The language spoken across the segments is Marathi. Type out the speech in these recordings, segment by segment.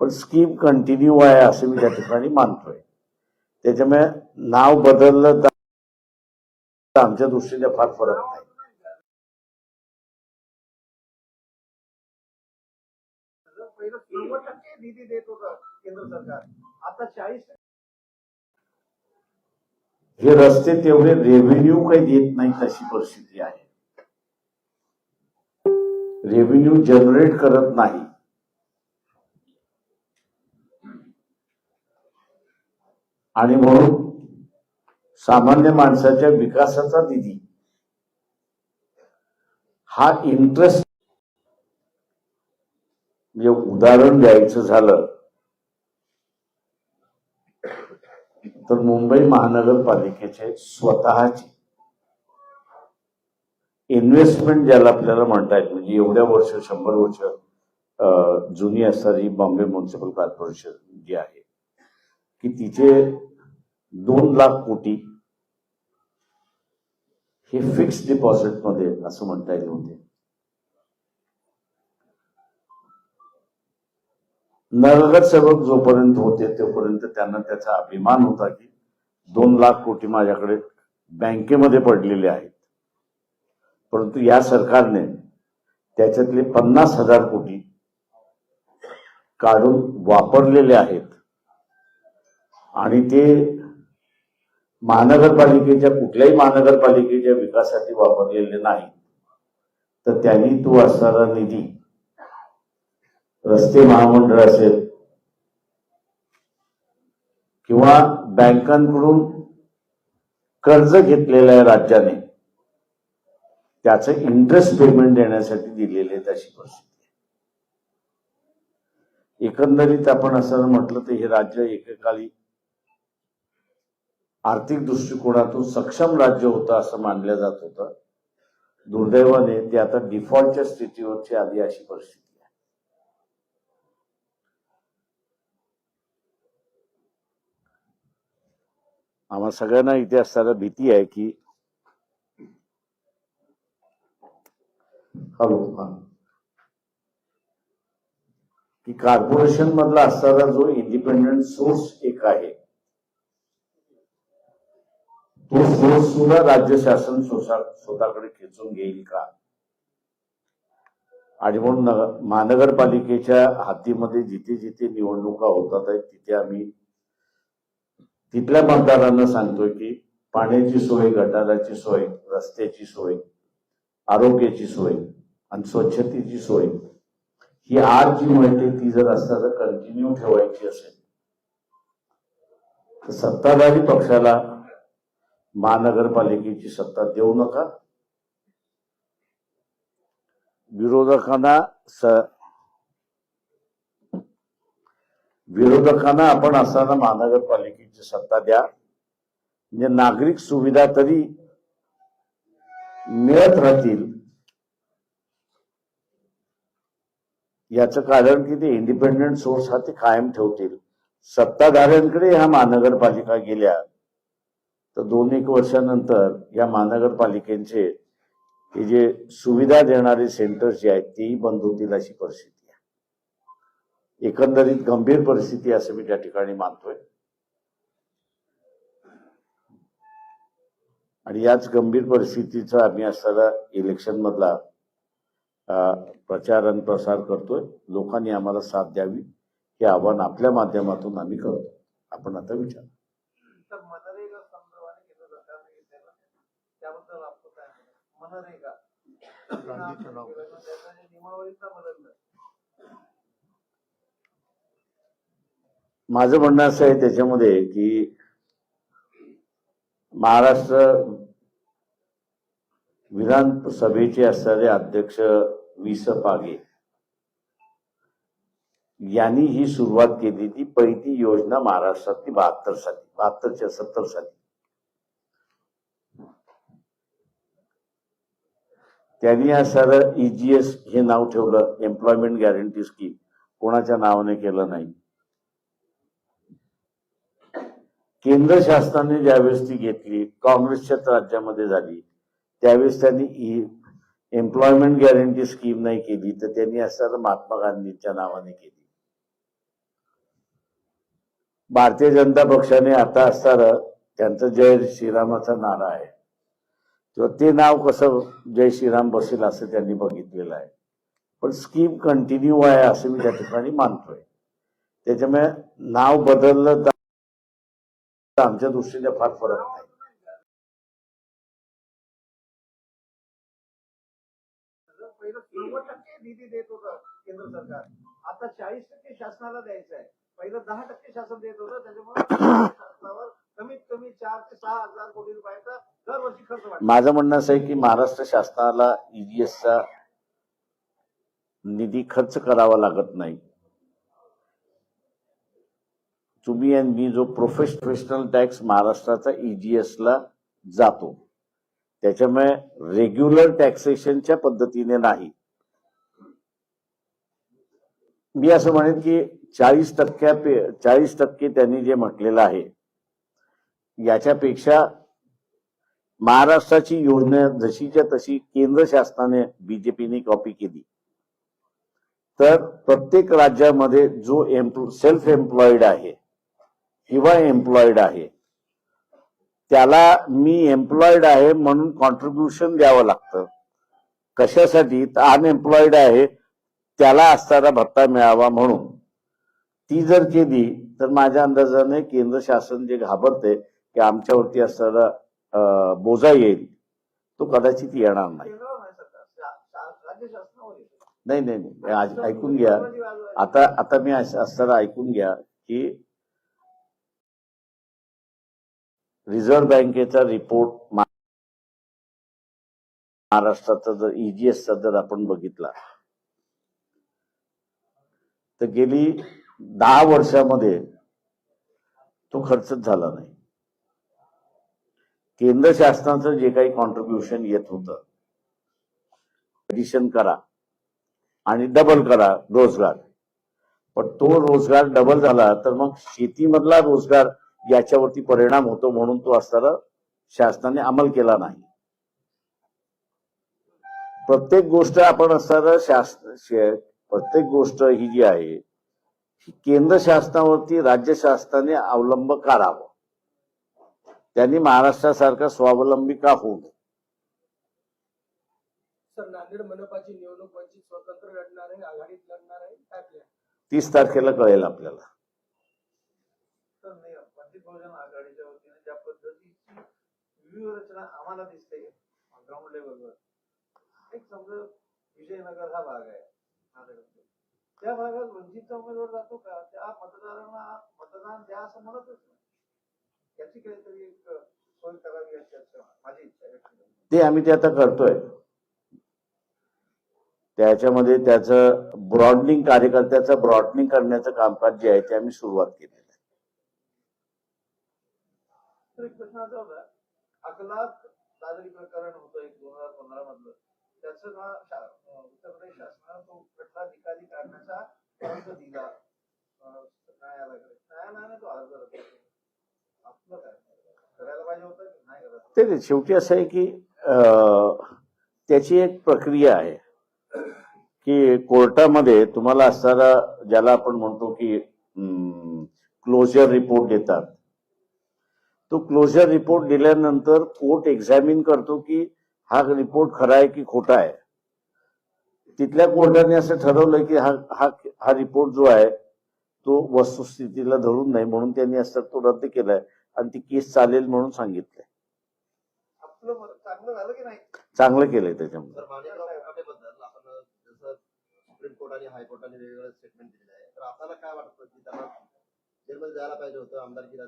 पण स्कीम कंटिन्यू आहे असं मी त्या ठिकाणी मानतोय. त्याच्यामुळे नाव बदललं तर आमच्या दृष्टीने फार फरक नाही. निधी देत होतं केंद्र सरकार आता चाळीस हे रस्ते तेवढे रेव्हेन्यू काही देत नाही तशी परिस्थिती आहे. रेव्हेन्यू जनरेट करत नाही. आणि म्हणून सामान्य माणसाच्या विकासाचा निधी. हा इंटरेस्ट म्हणजे उदाहरण द्यायचं झालं तर मुंबई महानगरपालिकेचे स्वतःचे इन्व्हेस्टमेंट ज्याला आपल्याला म्हणता येत म्हणजे एवढ्या वर्ष शंभर वर्ष जुनी असणारी बॉम्बे म्युन्सिपल कॉर्पोरेशन जी आहे की तिचे दोन लाख कोटी हे फिक्स डिपॉझिटमध्ये असं म्हणता येईल होते नगरसेवक जोपर्यंत होते तोपर्यंत त्यांना त्याचा अभिमान होता की दोन लाख कोटी माझ्याकडे बँकेमध्ये पडलेले आहेत. परंतु या सरकारने त्याच्यातले पन्नास हजार कोटी काढून वापरलेले आहेत. आणि ते महानगरपालिकेच्या कुठल्याही महानगरपालिकेच्या विकासासाठी वापरलेले नाही. तर त्यांनी तो असणारा निधी रस्ते महामंडळ असेल किंवा बँकांकडून कर्ज घेतलेलं आहे राज्याने त्याचं इंटरेस्ट पेमेंट देण्यासाठी दिलेले आहेत अशी परिस्थिती एकंदरीत आपण असं म्हटलं तर हे राज्य एकेकाळी आर्थिक दृष्टिकोनातून सक्षम राज्य होतं असं मानलं जात होतं. दुर्दैवाने ते आता डिफॉल्टच्या स्थितीवरची आली अशी परिस्थिती आहे. आम्हा सगळ्यांना इथे असताना भीती आहे की हॅलो की कॉर्पोरेशन मधला असणारा जो इंडिपेंडंट सोर्स एक आहे तो सुद्धा राज्य शासन स्वतः- स्वतःकडे खेचून घेईल का? आणि म्हणून महानगरपालिकेच्या हातीमध्ये जिथे जिथे निवडणुका होतात आहेत तिथे आम्ही तिथल्या मतदारांना सांगतोय की पाण्याची सोय गटाराची सोय रस्त्याची सोय आरोग्याची सोय आणि स्वच्छतेची सोय ही आज जी मिळते ती जर असताना कंटिन्यू ठेवायची असेल तर सत्ताधारी पक्षाला महानगरपालिकेची सत्ता देऊ नका. विरोधकांना स विरोधकांना आपण असताना महानगरपालिकेची सत्ता द्या. म्हणजे नागरिक सुविधा तरी मिळत राहतील. याचं कारण की ते इंडिपेंडंट सोर्स हा ते कायम ठेवतील. सत्ताधाऱ्यांकडे ह्या महानगरपालिका गेल्या तर दोन एक वर्षानंतर या महानगरपालिकेचे हे जे सुविधा देणारे सेंटर्स जे आहेत तेही बंद होतील अशी परिस्थिती आहे. एकंदरीत गंभीर परिस्थिती असं मी त्या ठिकाणी मानतोय. आणि याच गंभीर परिस्थितीचा आम्ही असताना इलेक्शन मधला प्रचार आणि प्रसार करतोय. लोकांनी आम्हाला साथ द्यावी हे आव्हान आपल्या माध्यमातून आम्ही करतो आपण आता विचार तर मनरेगा संदर्भाने केंद्र सरकारने घेतलेलं त्याबद्दल आपलं काय बदललं माझं म्हणणं असं आहे त्याच्यामध्ये की महाराष्ट्र विधानसभेचे असणारे अध्यक्ष वि स पागे यांनी ही सुरुवात केली ती पहिली योजना महाराष्ट्रातली बहात्तर साली बहात्तरच्या सत्तर साली. त्यांनी असणारं ईजीएस हे नाव ठेवलं एम्प्लॉयमेंट गॅरंटी स्कीम कोणाच्या नावाने केलं नाही. केंद्र शासनाने ज्यावेळेस ती घेतली काँग्रेसच्या राज्यामध्ये झाली त्यावेळेस त्यांनी एम्प्लॉयमेंट गॅरंटी स्कीम नाही केली तर त्यांनी असं महात्मा गांधींच्या नावाने केली. भारतीय जनता पक्षाने आता असताना त्यांचं जय श्रीरामाचा नारा आहे. किंवा ते नाव कसं जय श्रीराम बसेल असं त्यांनी बघितलेलं आहे. पण स्कीम कंटिन्यू आहे असं मी त्या ठिकाणी मानतोय. त्याच्यामुळे नाव बदललं तर आमच्या दृष्टीने फार फरक नाही. निधी देत होतं केंद्र सरकार. आता चाळीस टक्के शासनाला द्यायचं आहे. पहिलं दहा टक्के शासन देत होतं त्याच्यामुळे शासनावर कमीत कमी चार ते सहा हजार कोटी रुपयाचा दरवर्षी खर्च माझं म्हणणं असं आहे की महाराष्ट्र शासनाला ईडीएसचा निधी खर्च करावा लागत नाही. तुम्ही आणि मी जो प्रोफेशनल टॅक्स महाराष्ट्राचा ईजीएसला ला जातो त्याच्यामुळे रेग्युलर टॅक्सेशनच्या पद्धतीने नाही. मी असं म्हणेन की चाळीस टक्क्या चाळीस टक्के त्यांनी जे म्हटलेलं आहे याच्यापेक्षा महाराष्ट्राची योजना जशीच्या तशी केंद्र शासनाने बीजेपीने कॉपी केली. तर प्रत्येक राज्यामध्ये जो एम्प्लॉ सेल्फ एम्प्लॉईड आहे किंवा एम्प्लॉईड आहे त्याला मी एम्प्लॉईड आहे म्हणून कॉन्ट्रीब्युशन द्यावं लागतं. कशासाठी? तर अनएम्प्लॉईड आहे त्याला असणारा भत्ता मिळावा म्हणून. ती जर केली तर माझ्या अंदाजाने केंद्र शासन जे घाबरते की आमच्यावरती असणारा बोजा येईल तो कदाचित येणार नाही. नाही नाही नाही ऐकून घ्या. आता आता मी असं असताना ऐकून घ्या की रिझर्व्ह बँकेचा रिपोर्ट महाराष्ट्राचा जर ईजीएसचा जर आपण बघितला तर गेली दहा वर्षामध्ये तो खर्चच झाला नाही. केंद्र शासनाचं जे काही कॉन्ट्रीब्युशन येत होतं ॲडिशन करा आणि डबल करा रोजगार. पण तो रोजगार डबल झाला तर मग शेतीमधला रोजगार याच्यावरती परिणाम होतो म्हणून तो असताना शासनाने अंमल केला नाही. प्रत्येक गोष्ट आपण असताना शासन प्रत्येक गोष्ट ही जी आहे केंद्र शासनावरती राज्य शासनाने अवलंब करावं. त्यांनी महाराष्ट्रासारखा स्वावलंबी का होऊ नये? सर नांदेड मनपाची निवडणूक वंचित स्वतंत्र लढणार आहे आघाडीत लढणार आहे काय? तीस तारखेला कळेल आपल्याला. तर नाही वंचित बहुजन आघाडीच्या वतीने ज्या पद्धतीची व्यूहरचना आम्हाला दिसते ग्राउंड लेवलवर एक समजा विजयनगर हा भाग आहे. त्या भागात वंचितचा उमेदवार जातो का? त्या मतदारांना मतदान द्या असं म्हणतच नाही. ते आम्ही ते आता करतोय. त्याच्यामध्ये त्याचं ब्रॉडनिंग कार्यकर्त्याचं ब्रॉडनिंग करण्याचं कामकाज जे आहे ते आम्ही सुरुवात केलेलं आहे. प्रकरण होतं एक दोन हजार पंधरा मधलं. त्याचं ना उत्तर प्रदेश शासनानं तो खटला निकाली काढण्याचा अर्ज दिला न्यायालयाकडे. न्यायालयाने तो अर्ज ते शेवटी असं आहे की त्याची एक प्रक्रिया आहे की कोर्टामध्ये तुम्हाला असणारा ज्याला आपण म्हणतो की क्लोजर रिपोर्ट देतात. तो क्लोजर रिपोर्ट दिल्यानंतर कोर्ट एक्झामिन करतो की हा रिपोर्ट खरा आहे की खोटा आहे. तिथल्या कोर्टाने असं ठरवलं की हा हा हा रिपोर्ट जो आहे तो वस्तुस्थितीला धरून नाही म्हणून त्यांनी असं तो रद्द केलाय. आणि ती केस चालेल म्हणून सांगितलंय. चांगलं झालं की नाही? चांगलं केलंय त्याच्यामध्ये तर माणिकराव कोकाटेबद्दल आपण जसं सुप्रीम कोर्ट आणि हायकोर्टाने वेगवेगळं स्टेटमेंट दिलेलं आहे. तर आपल्याला काय वाटतं की त्यांना जेलमध्ये जायला पाहिजे होतं आमदारकीला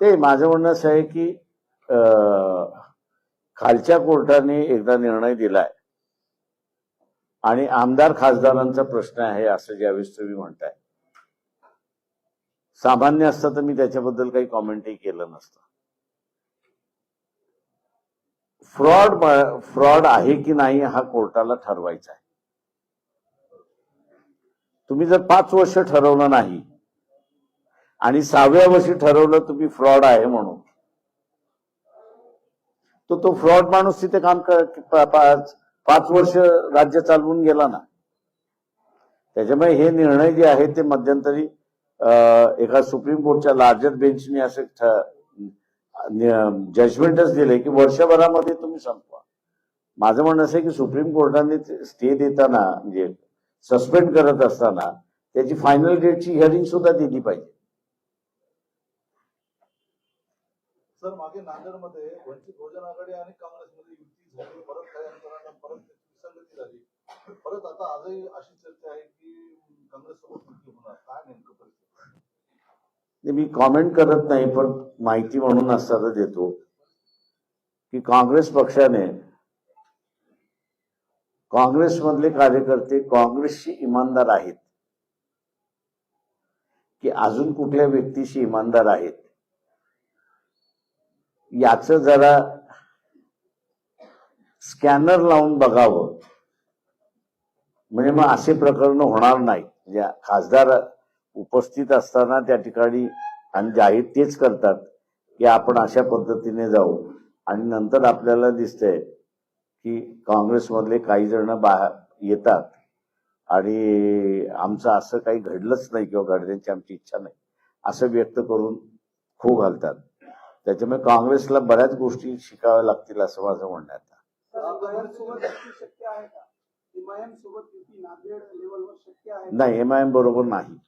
ते माझं म्हणणं असं आहे की खालच्या कोर्टाने एकदा निर्णय दिलाय. आणि आमदार खासदारांचा प्रश्न आहे असं ज्यावेळेस तुम्ही म्हणताय. सामान्य असतं तर मी त्याच्याबद्दल काही कॉमेंटही केलं नसतं. फ्रॉड फ्रॉड आहे की नाही हा कोर्टाला ठरवायचा आहे. तुम्ही जर पाच वर्ष ठरवलं नाही आणि सहाव्या वर्षी ठरवलं तुम्ही फ्रॉड आहे म्हणून तो तो फ्रॉड माणूस तिथे काम कर पाच पाच वर्ष राज्य चालवून गेला ना. त्याच्यामुळे हे निर्णय जे आहेत ते मध्यंतरी एका सुप्रीम कोर्टच्या लार्जर बेंचने असे जजमेंटच दिले की वर्षभरामध्ये तुम्ही संपवा. माझं म्हणणं असं की सुप्रीम कोर्टाने स्टे देताना म्हणजे सस्पेंड करत असताना त्याची फायनल डेटची हिअरिंग सुद्धा दिली पाहिजे. सर मागे नांदेडमध्ये वंचित बहुजन आघाडी आणि काँग्रेसमध्ये युती झाली परत काही परत विसंगती झाली. परत आता आजही अशी चर्चा आहे की ते मी कॉमेंट करत नाही पण माहिती म्हणून असताना देतो की काँग्रेस पक्षाने काँग्रेसमधले कार्यकर्ते काँग्रेसशी इमानदार आहेत की अजून कुठल्या व्यक्तीशी इमानदार आहेत? याच जरा स्कॅनर लावून बघावं. म्हणजे मग असे प्रकरण होणार नाही म्हणजे खासदार उपस्थित असताना त्या ठिकाणी आणि जाहीर तेच करतात की आपण अशा पद्धतीने जाऊ. आणि नंतर आपल्याला दिसतंय की काँग्रेसमधले काही जण बाहेर येतात. आणि आमचं असं काही घडलंच नाही किंवा घडण्याची आमची इच्छा नाही असं व्यक्त करून खो घालतात. त्याच्यामुळे काँग्रेसला बऱ्याच गोष्टी शिकाव्या लागतील असं माझं म्हणणं आहे नाही एम आय एम बरोबर नाही. म्हणजे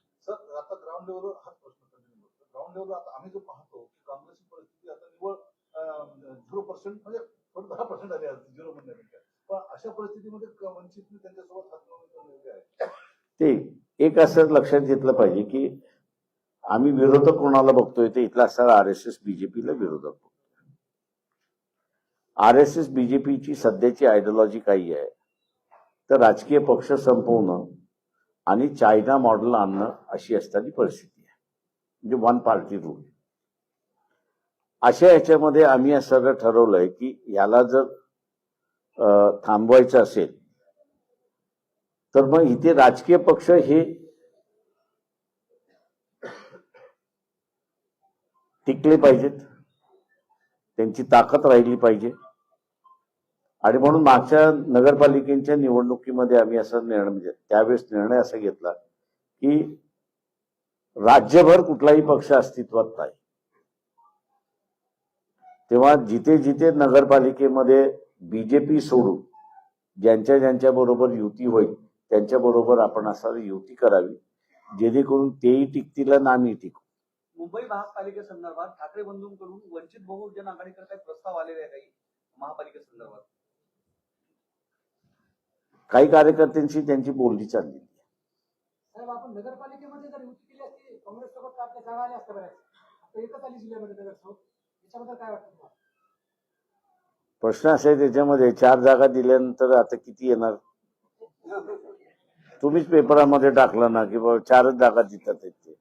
ते एक असं लक्षात घेतलं पाहिजे की आम्ही विरोधक कोणाला बघतोय ते इथला असणारा आर एस एस बीजेपीला विरोधक बघतोय. आर एस एस बीजेपीची सध्याची आयडिओलॉजी काही आहे? तर राजकीय पक्ष संपवणं आणि चायना मॉडेल आणणं अशी असताना परिस्थिती आहे. म्हणजे वन पार्टी रूल अशा याच्यामध्ये आम्ही असं ठरवलंय की याला जर थांबवायचं असेल तर मग इथे राजकीय पक्ष हे टिकले पाहिजेत. त्यांची ताकद राहिली पाहिजे. आणि म्हणून मागच्या नगरपालिकेच्या निवडणुकीमध्ये आम्ही असा निर्णय म्हणजे त्यावेळेस निर्णय असा घेतला की राज्यभर कुठलाही पक्ष अस्तित्वात नाही. तेव्हा जिथे जिथे नगरपालिकेमध्ये बीजेपी सोडून ज्यांच्या ज्यांच्या बरोबर युती होईल त्यांच्या बरोबर आपण असं युती करावी जेणेकरून तेही टिकतील ना आम्ही टिकू. मुंबई महापालिकेसंदर्भात ठाकरे बंधूंकडून वंचित बहुजन आघाडीकडे काही प्रस्ताव आलेले आहे काही महापालिकेसंदर्भात काही कार्यकर्त्यांशी त्यांची बोलणी चालली. प्रश्न असा आहे त्याच्यामध्ये चार जागा दिल्यानंतर आता किती येणार? तुम्हीच पेपरामध्ये टाकलं ना की बाबा चारच जागा देतात ते.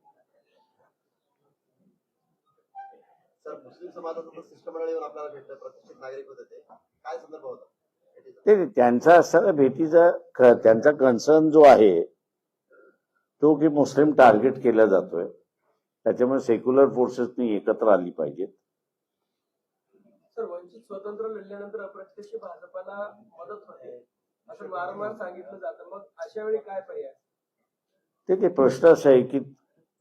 सर मुस्लिम समाजाचं शिष्टमंडळ येऊन आपल्याला भेटलं प्रतिष्ठित नागरिक होते ते. काय संदर्भ होता? ते त्यांचा असताना भेटीचा त्यांचा कन्सर्न जो आहे तो की मुस्लिम टार्गेट केला जातोय. त्याच्यामुळे सेक्युलर फोर्सेसनी एकत्र आली पाहिजेत. वंचित स्वतंत्र लढल्यानंतर अप्रत्यक्ष भाजपाला मदत होते. असं वारंवार सांगितलं जातं. मग अशा वेळी काय पर्याय? ते ते प्रश्न असा आहे की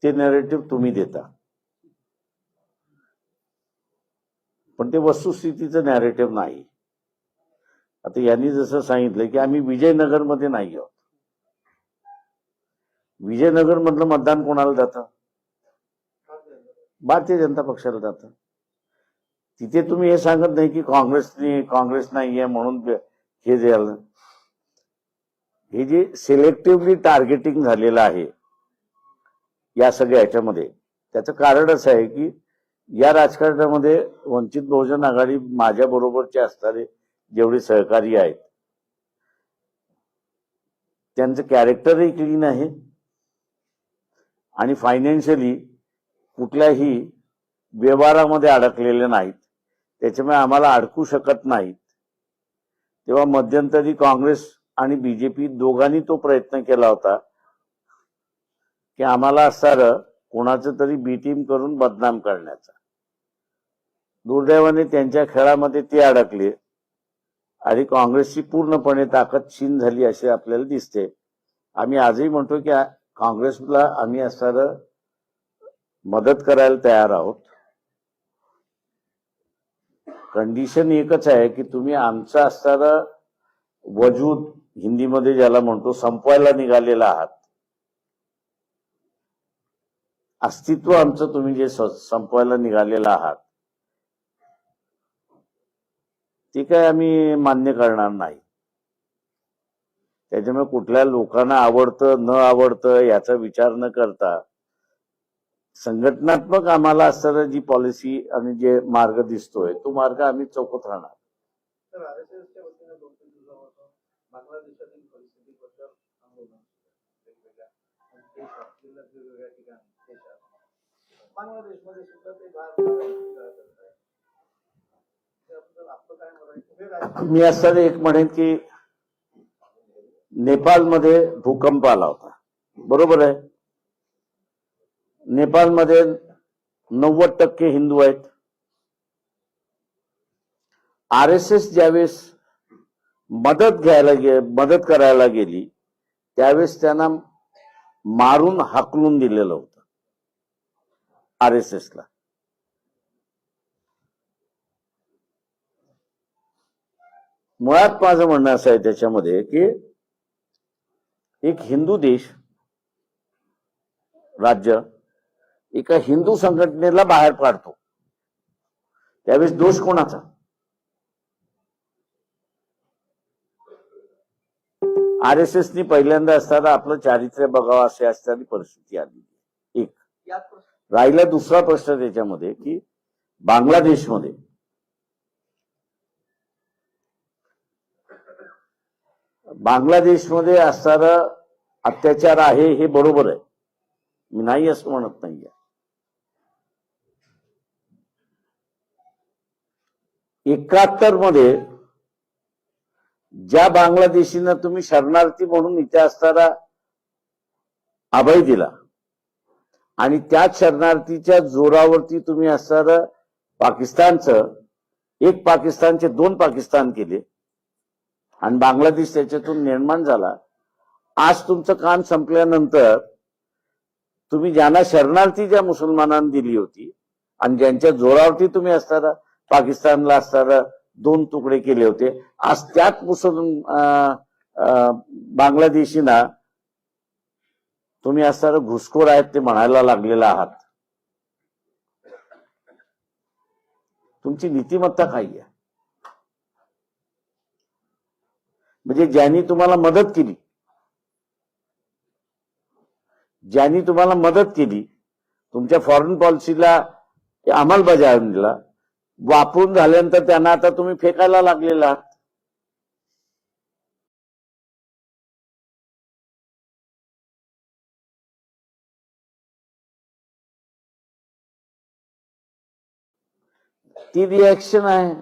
ते नॅरेटिव्ह तुम्ही देता. पण ते वस्तुस्थितीचं नॅरेटिव्ह नाही. आता यांनी जसं सांगितलं की आम्ही विजयनगरमध्ये नाही आहोत. विजयनगर मधलं मतदान कोणाला जातं? भारतीय जनता पक्षाला जातं. तिथे तुम्ही हे सांगत नाही की काँग्रेसने काँग्रेस नाही आहे म्हणून हे झालं हे जे सिलेक्टिव्हली टार्गेटिंग झालेलं आहे या सगळ्या ह्याच्यामध्ये. त्याचं कारण असं आहे की या राजकारणामध्ये वंचित बहुजन आघाडी माझ्या बरोबरचे असणारे जेवढे सहकारी आहेत. त्यांचं कॅरेक्टरही क्लीन आहे. आणि फायनान्शियली कुठल्याही व्यवहारामध्ये अडकलेले नाहीत. त्याच्यामुळे आम्हाला अडकू शकत नाहीत. तेव्हा मध्यंतरी काँग्रेस आणि बीजेपी दोघांनी तो प्रयत्न केला होता. की आम्हाला असणारं कोणाचं तरी बी टीम करून बदनाम करण्याचा. दुर्दैवाने त्यांच्या खेळामध्ये ते अडकले. आणि काँग्रेसची पूर्णपणे ताकद छीन झाली असे आपल्याला दिसते. आम्ही आजही म्हणतो की काँग्रेसला आम्ही असणारं मदत करायला तयार आहोत. कंडिशन एकच आहे की तुम्ही आमचं असणारं वजूद हिंदीमध्ये ज्याला म्हणतो संपवायला निघालेला आहात. अस्तित्व आमचं तुम्ही जे संपवायला निघालेलं आहात. ते काय आम्ही मान्य करणार नाही. त्याच्यामुळे कुठल्या लोकांना आवडतं न आवडतं याचा विचार न करता संघटनात्मक आम्हाला असताना जी पॉलिसी आणि जे मार्ग दिसतोय तो मार्ग आम्ही चौकत राहणार. बांगलादेशमध्ये सुद्धा ते भारत त्याबद्दल आपलं काय मत आहे तुम्ही राजकीय मी असताना एक म्हणेन की नेपाळमध्ये भूकंप आला होता. बरोबर आहे? नेपाळमध्ये नव्वद टक्के हिंदू आहेत. आर एस एस ज्यावेळेस मदत घ्यायला गे मदत करायला गेली त्यावेळेस त्यांना मारून हाकलून दिलेलं होतं. आर एस एसला मुळात माझं म्हणणं असं आहे त्याच्यामध्ये की एक हिंदू देश राज्य एका हिंदू संघटनेला बाहेर काढतो. त्यावेळेस दोष कोणाचा? आर एस एसनी पहिल्यांदा असताना आपलं चारित्र्य बघावं असे असणारी परिस्थिती आली. एक. राहिला दुसरा प्रश्न त्याच्यामध्ये की बांगलादेशमध्ये बांगलादेशमध्ये असणारा अत्याचार आहे हे बरोबर आहे. मी नाही असं म्हणत नाहीये. एकाहत्तरमध्ये ज्या बांगलादेशींना तुम्ही शरणार्थी म्हणून इथे असणारा अभय दिला आणि त्याच शरणार्थीच्या जोरावरती तुम्ही असणार पाकिस्तानचं एक पाकिस्तानचे दोन पाकिस्तान केले आणि बांगलादेश त्याच्यातून निर्माण झाला. आज तुमचं काम संपल्यानंतर तुम्ही ज्यांना शरणार्थी ज्या मुसलमानांना दिली होती आणि ज्यांच्या जोरावरती तुम्ही असताना पाकिस्तानला असताना दोन तुकडे केले होते आज त्याच मुसलमान अं, बांगलादेशीना तुम्ही असताना घुसखोर आहेत ते म्हणायला लागलेला आहात. तुमची नीतिमत्ता काही आहे. म्हणजे ज्यांनी तुम्हाला मदत केली. ज्यांनी तुम्हाला मदत केली तुमच्या फॉरेन पॉलिसीला अंमलबजावणीला वापरून झाल्यानंतर त्यांना आता तुम्ही फेकायला लागलेला आहात. ती रिॲक्शन आहे.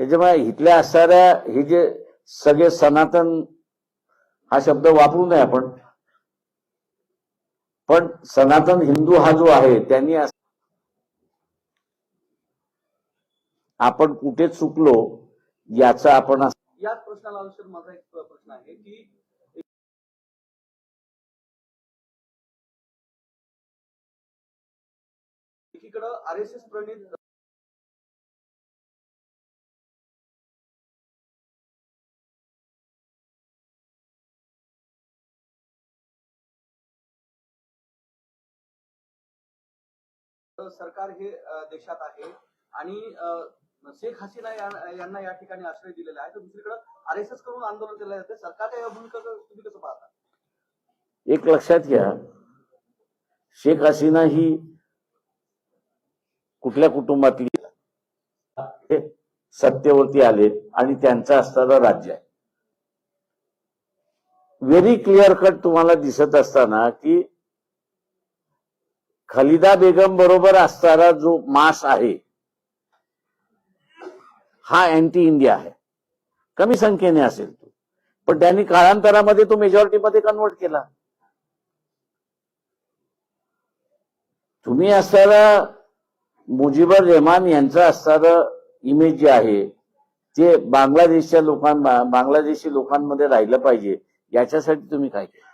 त्याच्यामुळे इथल्या असणाऱ्या हे जे सगळे सनातन हा शब्द वापरू नये आपण. पण सनातन हिंदू हा जो आहे त्यांनी आपण कुठे चुकलो याचा आपण याच प्रश्नाला अनुसरून माझा एक प्रश्न आहे की एकीकडं आर एस एस प्रणित सरकार हे देशात आहे. आणि शेख हसीना यांना या ठिकाणी आश्रय दिलेला आहे. तर दुसरीकडे आर एस एस आंदोलन केलं जाते. सरकारच्या या भूमिका तुम्ही कसं पाहता? एक लक्षात घ्या. शेख हसीना ही कुठल्या कुटुंबातली सत्तेवरती आले आणि त्यांचं असताना राज्य आहे. व्हेरी क्लिअर कट तुम्हाला दिसत असताना की खलिदा बेगम बरोबर असणारा जो मास आहे हा अँटी इंडिया आहे. कमी संख्येने असेल तो. पण त्यांनी काळांतरामध्ये तो मेजॉरिटीमध्ये कन्वर्ट केला. तुम्ही असणारा मुजीबर रेहमान यांचं असणारं इमेज जे आहे ते बांगलादेशच्या लोकां बांगलादेशी लोकांमध्ये राहिलं पाहिजे याच्यासाठी तुम्ही काय केलं?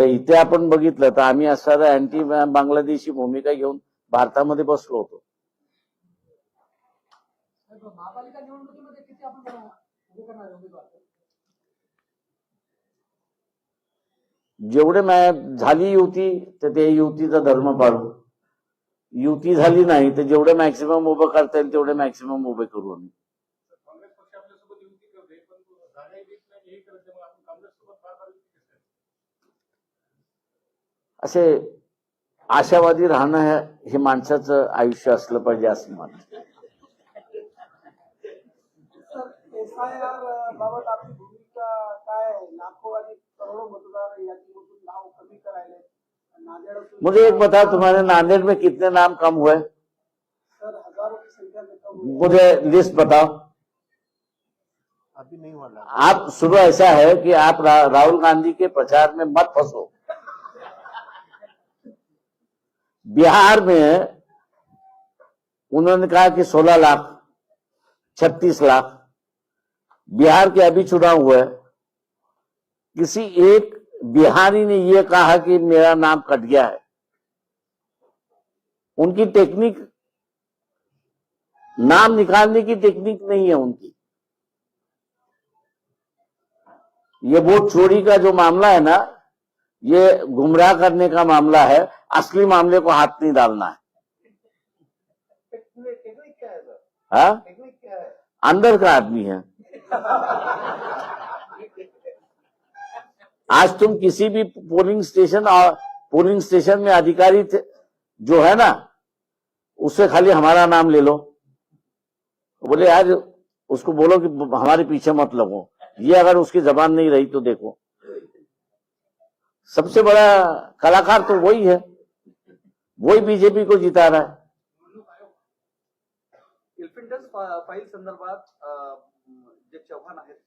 तर इथे आपण बघितलं तर आम्ही असणारा अँटी बांगलादेशी भूमिका घेऊन भारतामध्ये बसलो होतो. जेवढे मॅ झाली युती तर ते युतीचा धर्म पाळू. युती झाली नाही तर जेवढे मॅक्सिमम उभं करता येईल तेवढे मॅक्सिमम उभे करू आम्ही काँग्रेस पक्ष आपल्यासोबत युती करते पण जागा देत नाही हे करत मग आपण काँग्रेससोबत फार फार युती कसं काय? असे आशावादी राहणं हे- माणसाचं आयुष्य असलं पाहिजे असं मला. असून- मुझे एक बताओ तुम्हारे नांदेड़ में कितने नाम कम हुए? सर हजारों की संख्या में कम हुई। मुझे लिस्ट बताओ। अभी नहीं हुआ आप शुरू ऐसा है कि आप रा, राहुल गांधी के प्रचार में मत फंसो। बिहार में उन्होंने कहा कि 16 लाख 36 लाख, बिहार के अभी चुनाव हुए किसी एक बिहारी ने यह कहा कि मेरा नाम कट गया है। उनकी टेक्निक, नाम निकालने की टेक्निक नहीं है उनकी। ये वोट चोरी का जो मामला है ना ये गुमराह करने का मामला है, असली मामले को हाथ नहीं डालना है। है? अंदर का आदमी है। आज तुम किसी भी पोलिंग स्टेशन और पोलिंग स्टेशन में अधिकारी थे- जो है ना, उससे खाली हमारा नाम ले लो। बोले यार उसको बोलो कि हमारे पीछे मत लगो। ये अगर उसकी जबान नहीं रही तो देखो। सबसे बड़ा कलाकार तो वही है। वही बीजेपी को जिता रहा है। इल्फिंटस फा- फाईल संदर्भात जे चव्हाण आहेत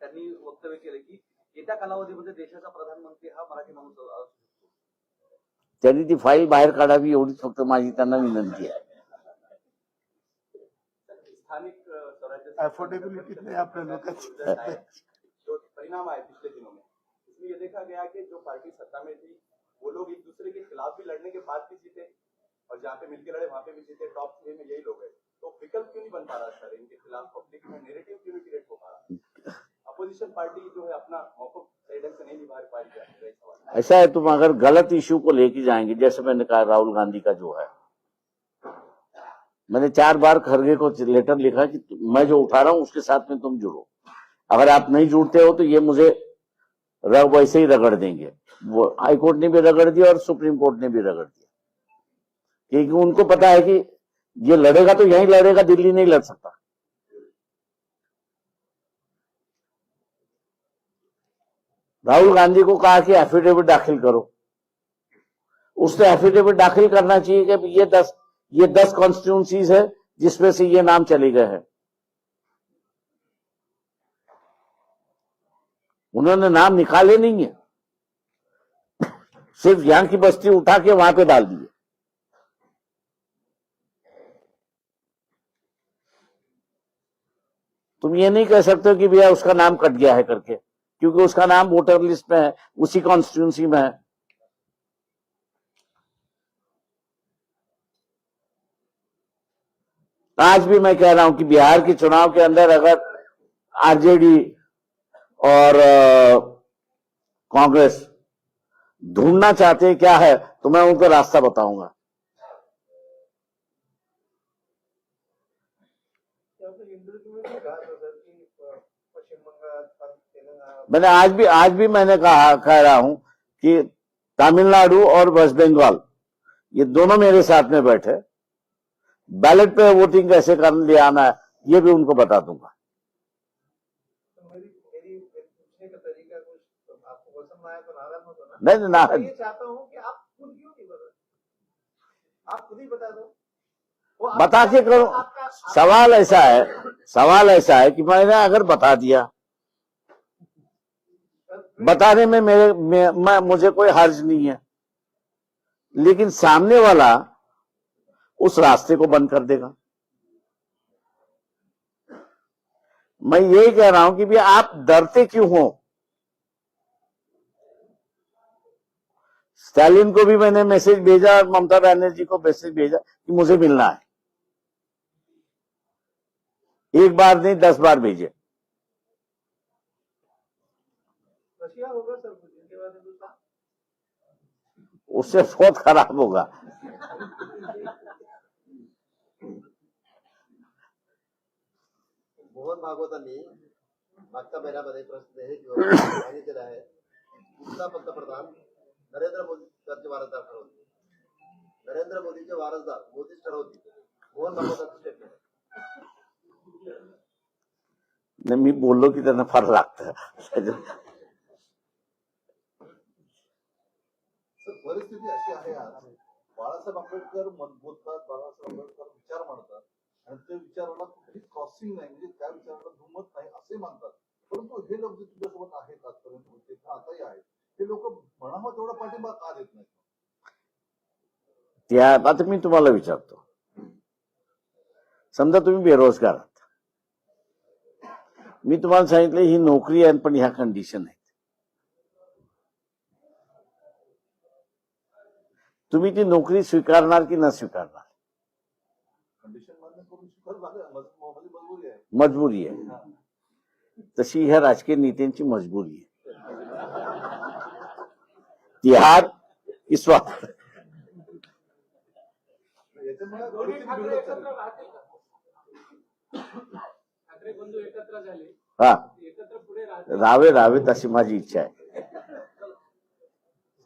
त्यांनी वक्तव्य केले की येत्या कालावधीमध्ये देशाचा प्रधानमंत्री हा मराठी माणूस असू शकतो. त्यांनी ती फाईल बाहेर काढावी एवढीच फक्त माझी त्यांना विनंती आहे. स्थानिक स्वराज्य लोग जो परिणाम आए पिछले दिनों में इसमें ये देखा गया कि जो पार्टी सत्ता में थी, वो लोग एक दूसरे के खिलाफ भी लड़ने के बाद भी जीते और जहाँ पे मिलकर लड़े, वहाँ पे भी जीते टॉप थ्री में यही लोग हैं। तो विकल्प क्यों नहीं बन पा रहा सर? इनके खिलाफ पब्लिक में नेरेटिव क्यों नहीं क्रिएट हो पा रहा? अपोजिशन पार्टी जो है, अपना मौका। ऐसा है, तुम अगर गलत इश्यू को लेके जाएँगे, जैसे मैंने कहा, राहुल गांधी का जो है। मैंने चार बार खरगे को लेटर लिखा कि मैं जो उठा रहा हूँ, उसके साथ में तुम जुड़ो। अगर आप नहीं जुड़ते हो तो ये मुझे र- वैसे ही रगड़ देंगे। वो हाई कोर्ट ने भी रगड़ दिया और सुप्रीम कोर्ट ने भी रगड़ दिया। क्योंकि उनको पता है कि ये लड़ेगा तो यहीं लड़ेगा, दिल्ली नहीं लड़ सकता। राहुल गांधी को कहा कि एफिडेविट दाखिल करो। उसने एफिडेविट दाखिल करना चाहिए कि ये दस ये दस कॉन्स्टिट्यूंसीज है जिसमें से ये नाम चले गए हैं। उन्होंने नाम निकाले नहीं है। सिर्फ़ यहाँ की बस्ती उठा के वहाँ पे डाल दिए तुम ये नहीं कह सकते कि भैया उसका नाम कट गया है करके, क्योंकि उसका नाम वोटर लिस्ट में है, उसी कॉन्स्टिट्यूंसी में है। आज भी मैं कह रहा हूँ कि बिहार के चुनाव के अंदर अगर आरजेडी और कांग्रेस ढूंढना चाहते हैं क्या है तो मैं उनको रास्ता बताऊँगा। मैंने आज भी आज भी मैंने कहा, कह रहा हूँ कि तमिलनाडु और वेस्ट बंगाल, ये दोनों मेरे साथ में बैठे, बैलेट पे वोटिंग कैसे कर ले आना है ये भी उनको बता दूँगा तो मेरी मेरी पूछने का तरीका कुछ तो आपको पसंद आया तो नाराज़ मत होना नहीं नहीं, ना चाहता हूँ कि आप खुद क्यों नहीं बता आप खुद ही बता दो। बता के करो। सवाल ऐसा है सवाल ऐसा है कि मैंने अगर बता दिया बताने में मेरे मैं, मैं मुझे कोई हर्ज नहीं है। लेकिन सामने वाला उस रास्ते को बंद कर देगा। मैं यही कह रहा हूँ कि भी आप डरते क्यों हो? स्टालिन को भी मैंने मैसेज भेजा और ममता बनर्जी को मैसेज भेजा कि मुझे मिलना है। एक बार नहीं दस बार भेजे। उससे बहुत खराब होगा। मोहन भागवतांनी मागच्या महिन्यामध्ये प्रश्न हे किंवा सांगितलेलं आहे पंतप्रधान नरेंद्र मोदी त्यांचे वारसदार ठरवतील नरेंद्र मोदीचे वारसदार मोदीच ठरवतील. मोहन भागवतांचं स्टेटमेंट नाही मी बोललो की त्यांना फार लागतं. परिस्थिती अशी आहे आज. बाळासाहेब आंबेडकर मत बोलतात बाळासाहेब आंबेडकर विचार मांडतात. आणि त्या विचाराला कुठेही क्रॉसिंग नाही. म्हणजे त्या विचाराला दुमत नाही असे मानतात. परंतु हे लोक जे तुझ्यासोबत आहेत आजपर्यंत आताही आहेत. हे लोक म्हणावं तेवढा पाठिंबा का देत नाहीत? त्या आता मी तुम्हाला विचारतो. समजा तुम्ही बेरोजगार आहात. मी तुम्हाला सांगितलं ही नोकरी आहे पण ह्या कंडिशन आहेत. तुम्ही ती नोकरी स्वीकारणार की न स्वीकारणार? मजबुरी आहे. तशी ह्या राजकीय नेत्यांची मजबुरी आहे तिहार की स्वार्थ याच्यामुळे दोन्ही परिस्थिती ठाकरे बिघडत एकत्र चालली. राहतील का ठाकरे बंधू एकत्र झाले हा। एकत्र पुढे राहतील अशी माझी इच्छा आहे.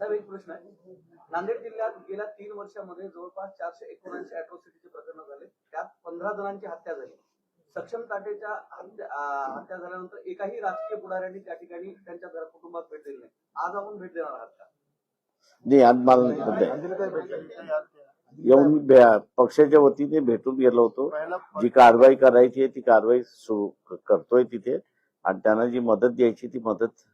साहेब एक प्रश्न आहे. नांदेड जिल्ह्यात गेल्या तीन वर्षामध्ये जवळपास चारशे एकोणऐंशी अॅट्रॉसिटीचे प्रकरण झाले. त्यात पंधरा जणांची हत्या झाली. सक्षम ताटेच्या हत्या झाल्यानंतर एकाही राजकीय पुढाऱ्यांनी त्या ठिकाणी त्यांच्या घरा कुटुंबात भेट दिली नाही. आज आपण भेट देणार आहात का? नाही आज मला सध्या येऊन मी पक्षाच्या वतीने भेटून गेलो होतो. जी कारवाई करायची आहे ती कारवाई सुरू करतोय तिथे. आणि त्यांना जी मदत द्यायची ती मदत